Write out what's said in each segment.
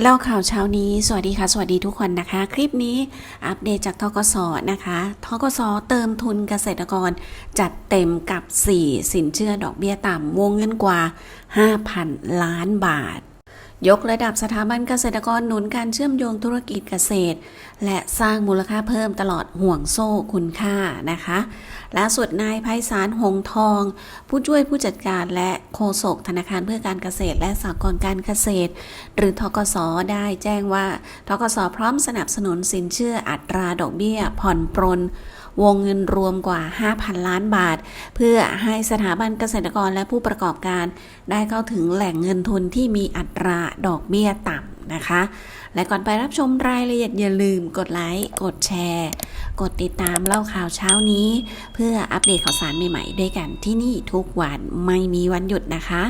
เล่าข่าวเช้านี้ สวัสดีค่ะ สวัสดีทุกคนนะคะ คลิปนี้อัปเดตจากทกสนะคะทกสเติมทุนเกษตรกร จัดเต็มกับ 4 สินเชื่อดอกเบี้ยต่ำวงเงินกว่า 5,000 ล้านบาท ยกระดับสถาบันเกษตรกรหนุนการเชื่อมโยงธุรกิจเกษตร และสร้างมูลค่าเพิ่มตลอดห่วงโซ่คุณค่านะคะล่าสุดนายไพศาลหงทอง ผู้ช่วยผู้จัดการและโฆษกธนาคารเพื่อการเกษตร และสหกรณ์การเกษตร หรือทกสได้แจ้งว่าทกสพร้อมสนับสนุนสินเชื่ออัตราดอกเบี้ยผ่อนปรน วงเงินรวมกว่า 5,000 ล้านบาท เพื่อให้สถาบันเกษตรกรและผู้ประกอบการ ได้เข้าถึงแหล่งเงินทุนที่มีอัตราดอกเบี้ยต่ำนะคะ และก่อนไปรับชมรายละเอียดอย่าลืมกดไลค์ กดแชร์ กดติดตามเล่าข่าวเช้านี้ เพื่ออัปเดตข่าวสารใหม่ๆด้วยกันที่นี่ทุกวันไม่มีวันหยุดนะคะ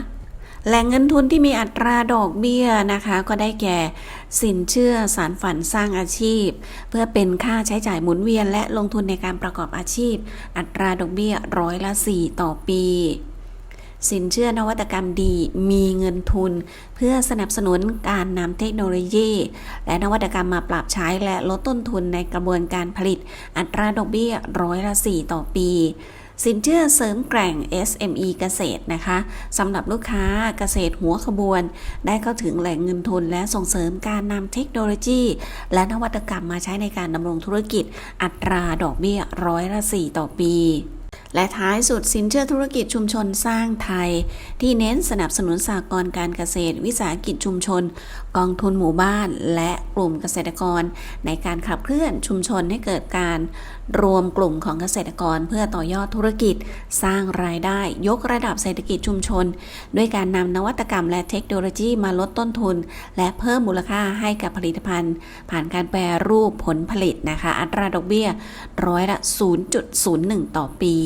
แหล่งเงินทุนที่มีอัตราดอกเบี้ยนะคะ ก็ได้แก่ สินเชื่อสารฝันสร้างอาชีพ เพื่อเป็นค่าใช้จ่ายหมุนเวียน และลงทุนในการประกอบอาชีพ อัตราดอกเบี้ยร้อยละ 4 ต่อปีสินเชื่อนวัตกรรมดีมีเงินทุน เพื่อสนับสนุนการนำเทคโนโลยี และนวัตกรรมมาปรับใช้และลดต้นทุนในกระบวนการผลิต อัตราดอกเบี้ยร้อยละ4ต่อปี สินเชื่อเสริมแกร่ง SME เกษตรนะคะสำหรับลูกค้าเกษตรหัวขบวน ได้เข้าถึงแหล่งเงินทุนและส่งเสริมการนำเทคโนโลยี และนวัตกรรมมาใช้ในการดำรงธุรกิจอัตราดอกเบี้ยร้อยละ4ต่อปี และท้ายสุดสินเชื่อธุรกิจชุมชนสร้างไทย ที่เน้นสนับสนุนสากลการเกษตร วิสาหกิจชุมชน กองทุนหมู่บ้าน และกลุ่มเกษตรกร ในการขับเคลื่อนชุมชนให้เกิดการรวมกลุ่มของเกษตรกร เพื่อต่อยอดธุรกิจ สร้างรายได้ยกระดับเศรษฐกิจชุมชน ด้วยการนำนวัตกรรมและเทคโนโลยีมาลดต้นทุน และเพิ่มมูลค่าให้กับผลิตภัณฑ์ ผ่านการแปรรูปผลผลิตนะคะ อัตราดอกเบี้ยร้อยละ 0.01 ต่อปี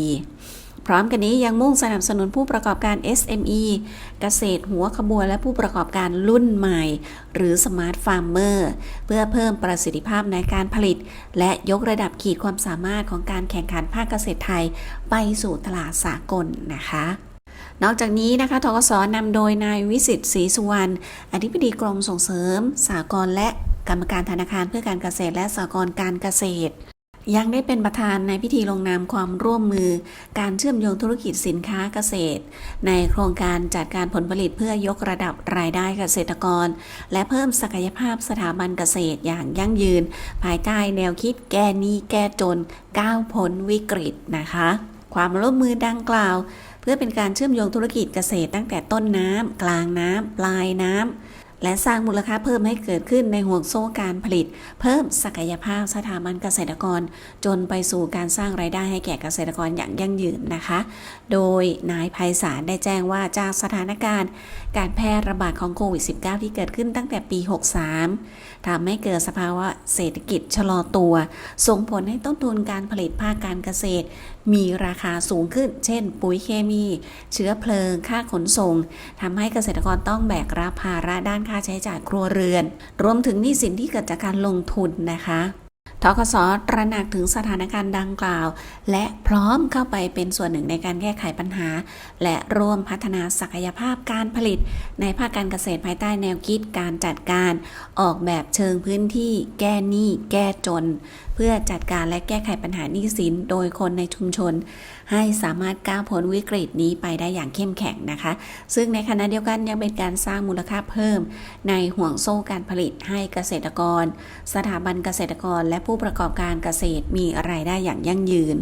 พร้อมกันนี้ยังมุ่งสนับสนุนผู้ประกอบการ SME เกษตรหัวขบวนและผู้ประกอบการรุ่นใหม่ หรือ Smart Farmer เพื่อเพิ่มประสิทธิภาพในการผลิต และยกระดับขีดความสามารถของการแข่งขันภาคเกษตรไทย ไปสู่ตลาดสากลนะคะนอกจากนี้นะคะทกสนำโดยนายวิสิตศรีสุวรรณอธิบดีกรมส่งเสริม สากลและกรรมการธนาคารเพื่อการเกษตรและสากลการเกษตร ยังได้เป็นประธานในพิธีลงนามความร่วมมือ การเชื่อมโยงธุรกิจสินค้าเกษตร ในโครงการจัดการผลผลิตเพื่อยกระดับรายได้เกษตรกร และเพิ่มศักยภาพสถาบันเกษตรอย่างยั่งยืน ภายใต้แนวคิดแก้หนี้แก้จนก้าวพ้นวิกฤตนะคะ ความร่วมมือดังกล่าว เพื่อเป็นการเชื่อมโยงธุรกิจเกษตรตั้งแต่ต้นน้ำกลางน้ำปลายน้ำ และสร้างมูลค่าเพิ่มให้เกิดขึ้นในห่วงโซ่การผลิต เพิ่มศักยภาพสถาบันเกษตรกร จนไปสู่การสร้างรายได้ให้แก่เกษตรกรอย่างยั่งยืนนะคะ โดยนายภัยสารได้แจ้งว่าจากสถานการณ์ การแพร่ระบาดของโควิด -19 ที่เกิดขึ้นตั้งแต่ปี 63ทำให้เกิดสภาวะเศรษฐกิจชะลอตัว ส่งผลให้ต้นทุนการผลิตภาคการเกษตร มีราคาสูงขึ้น เช่น ปุ๋ยเคมี เชื้อเพลิง ค่าขนส่งทำให้เกษตรกรต้องแบกรับภาระด้านค่าใช้จ่ายครัวเรือน รวมถึงหนี้สินที่เกิดจากการลงทุนนะคะ ทกสตระหนักถึงสถานการณ์ดังกล่าว และพร้อมเข้าไปเป็นส่วนหนึ่งในการแก้ไขปัญหา และร่วมพัฒนาศักยภาพการผลิต ในภาคการเกษตรภายใต้แนวคิดการจัดการ ออกแบบเชิงพื้นที่ แก้หนี้แก้จน เพื่อจัดการและแก้ไขปัญหาหนี้สินโดยคนในชุมชน ให้สามารถก้าวพ้นวิกฤตนี้ไปได้อย่างเข้มแข็งนะคะ ซึ่งในขณะเดียวกันยังเป็นการสร้างมูลค่าเพิ่ม ในห่วงโซ่การผลิตให้เกษตรกร สถาบันเกษตรกรและผู้ประกอบการเกษตรมีรายได้อย่างยั่งยืน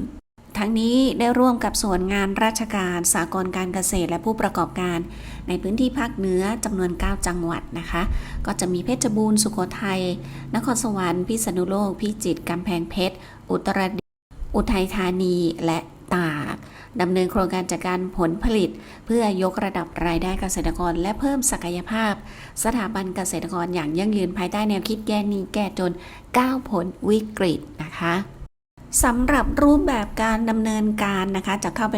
ทั้งนี้ได้ร่วมกับส่วนงานราชการสากลการเกษตรและผู้ประกอบการ ในพื้นที่ภาคเหนือจำนวน 9 จังหวัดนะคะ ก็จะมีเพชรบูรณ์สุโขทัย นครสวรรค์พิษณุโลก พิจิตรกำแพงเพชร อุตรดิตถ์อุทัยธานีและ ตากดำเนินโครงการจัดการผลผลิต เพื่อยกระดับรายได้เกษตรกร และเพิ่มศักยภาพ สถาบันเกษตรกรอย่างยั่งยืนภายใต้แนวคิดแก้หนี้แก้จนก้าวพ้นวิกฤตนะคะสำหรับรูปแบบการดำเนินการนะคะจะเข้าไป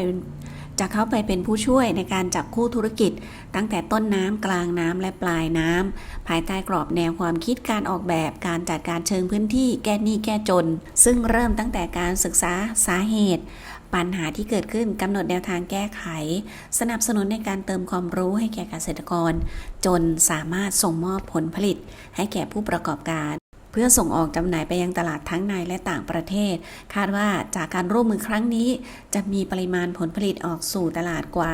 จะเข้าไปเป็นผู้ช่วยในการจับคู่ธุรกิจ ตั้งแต่ต้นน้ำกลางน้ำและปลายน้ำภายใต้กรอบแนวความคิดการออกแบบการจัดการเชิงพื้นที่แก้หนี้แก้จน ซึ่งเริ่มตั้งแต่การศึกษาสาเหตุ ปัญหาที่เกิดขึ้นกำหนดแนวทางแก้ไข สนับสนุนในการเติมความรู้ให้แก่เกษตรกร จนสามารถส่งมอบผลผลิต ให้แก่ผู้ประกอบการ เพื่อส่งออกจำหน่ายไปยังตลาดทั้งในและต่างประเทศ คาดว่าจากการร่วมมือครั้งนี้ จะมีปริมาณผลผลิตออกสู่ตลาดกว่า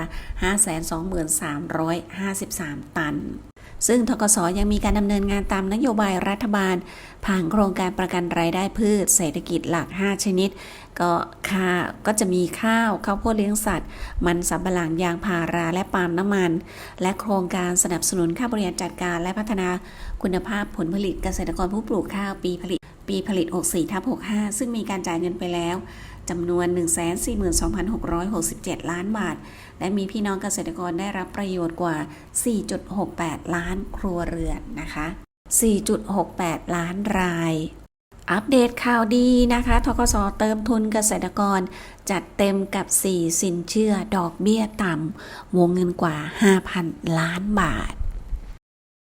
523,353 ตัน ซึ่งทกสยังมีการดำเนินงานตามนโยบายรัฐบาล ผ่านโครงการประกันรายได้พืช เศรษฐกิจหลัก 5 ชนิด ก็ค่าก็จะมีข้าวข้าวโพดเลี้ยงสัตว์ มันสำปะหลังยางพาราและปาล์มน้ำมัน และโครงการสนับสนุนค่าบริหารจัดการและพัฒนาคุณภาพผลผลิตเกษตรกรผู้ปลูกข้าวปีผลิต ปีผลิต 64ทับ65 ซึ่งมีการจ่ายเงินไปแล้ว จำนวน 142,667 ล้านบาท และมีพี่น้องเกษตรกรได้รับประโยชน์กว่า 4.68 ล้านครัวเรือนนะคะ 4.68 ล้านราย อัปเดตข่าวดีนะคะทกสเติมทุนเกษตรกร จัดเต็มกับ 4 สินเชื่อดอกเบี้ยต่ำวงเงินกว่า 5,000 ล้านบาท